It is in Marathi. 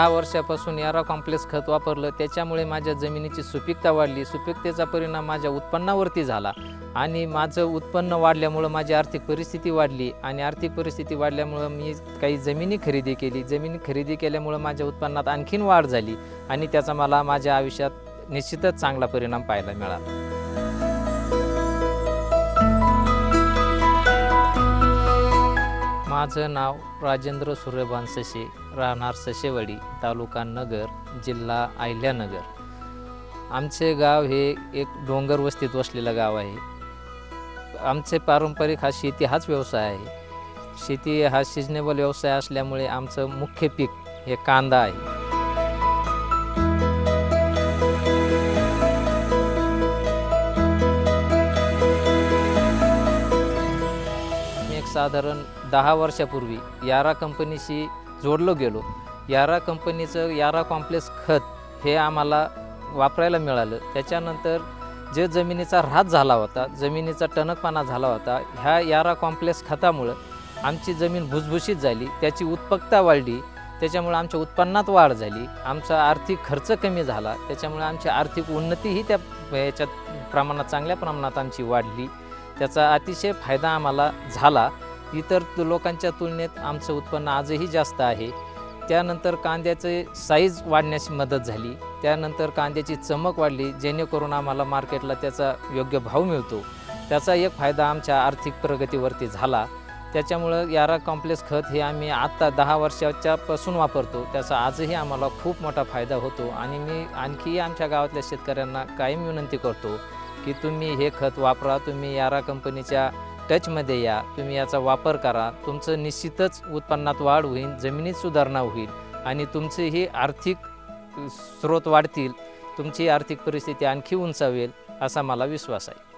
दहा वर्षापासून यारा कॉम्प्लेक्स खत वापरलं. त्याच्यामुळे माझ्या जमिनीची सुपीकता वाढली. सुपीकतेचा परिणाम माझ्या उत्पन्नावरती झाला आणि माझं उत्पन्न वाढल्यामुळं माझी आर्थिक परिस्थिती वाढली. आणि आर्थिक परिस्थिती वाढल्यामुळं मी काही जमिनी खरेदी केली. जमिनी खरेदी केल्यामुळं माझ्या उत्पन्नात आणखीन वाढ झाली आणि त्याचा मला माझ्या आयुष्यात निश्चितच चांगला परिणाम पाहायला मिळाला. माझं नाव राजेंद्र सूर्यभान सशे राहणार सशेवाडी तालुका नगर जिल्हा अहिल्यानगर. आमचे गाव हे एक डोंगर वस्तीत वसलेलं गाव आहे. आमचे पारंपरिक हा शेती हाच व्यवसाय आहे. शेती हा सिजनेबल व्यवसाय असल्यामुळे आमचं मुख्य पीक हे कांदा आहे. साधारण दहा वर्षापूर्वी यारा कंपनीशी जोडलो गेलो. यारा कंपनीचं यारा कॉम्प्लेक्स खत हे आम्हाला वापरायला मिळालं. त्याच्यानंतर जे जमिनीचा ऱ्हास झाला होता जमिनीचा टणकपणा झाला होता ह्या यारा कॉम्प्लेक्स खतामुळं आमची जमीन भुसभुशीत झाली. त्याची उत्पकता वाढली. त्याच्यामुळे आमच्या उत्पन्नात वाढ झाली. आमचा आर्थिक खर्च कमी झाला. त्याच्यामुळे आमची आर्थिक उन्नतीही त्या याच्यात प्रमाणात चांगल्या प्रमाणात आमची वाढली. त्याचा अतिशय फायदा आम्हाला झाला. इतर लोकांच्या तुलनेत आमचं उत्पन्न आजही जास्त आहे. त्यानंतर कांद्याचे साईज वाढण्यास मदत झाली. त्यानंतर कांद्याची चमक वाढली जेणेकरून आम्हाला मार्केटला त्याचा योग्य भाव मिळतो. त्याचा एक फायदा आमच्या आर्थिक प्रगतीवरती झाला. त्याच्यामुळं यारा कॉम्प्लेक्स खत हे आम्ही आत्ता दहा वर्षाच्या पासून वापरतो. त्याचा आजही आम्हाला खूप मोठा फायदा होतो आणि मी आणखी आमच्या गावातल्या शेतकऱ्यांना कायम विनंती करतो. की तुम्ही हे खत वापरा तुम्ही यारा कंपनीच्या टचमध्ये या तुम्ही याचा वापर करा. तुमचं निश्चितच उत्पन्नात वाढ होईल जमिनीत सुधारणा होईल आणि तुमचेही आर्थिक स्रोत वाढतील तुमची आर्थिक परिस्थिती आणखी उंचावेल असा मला विश्वास आहे.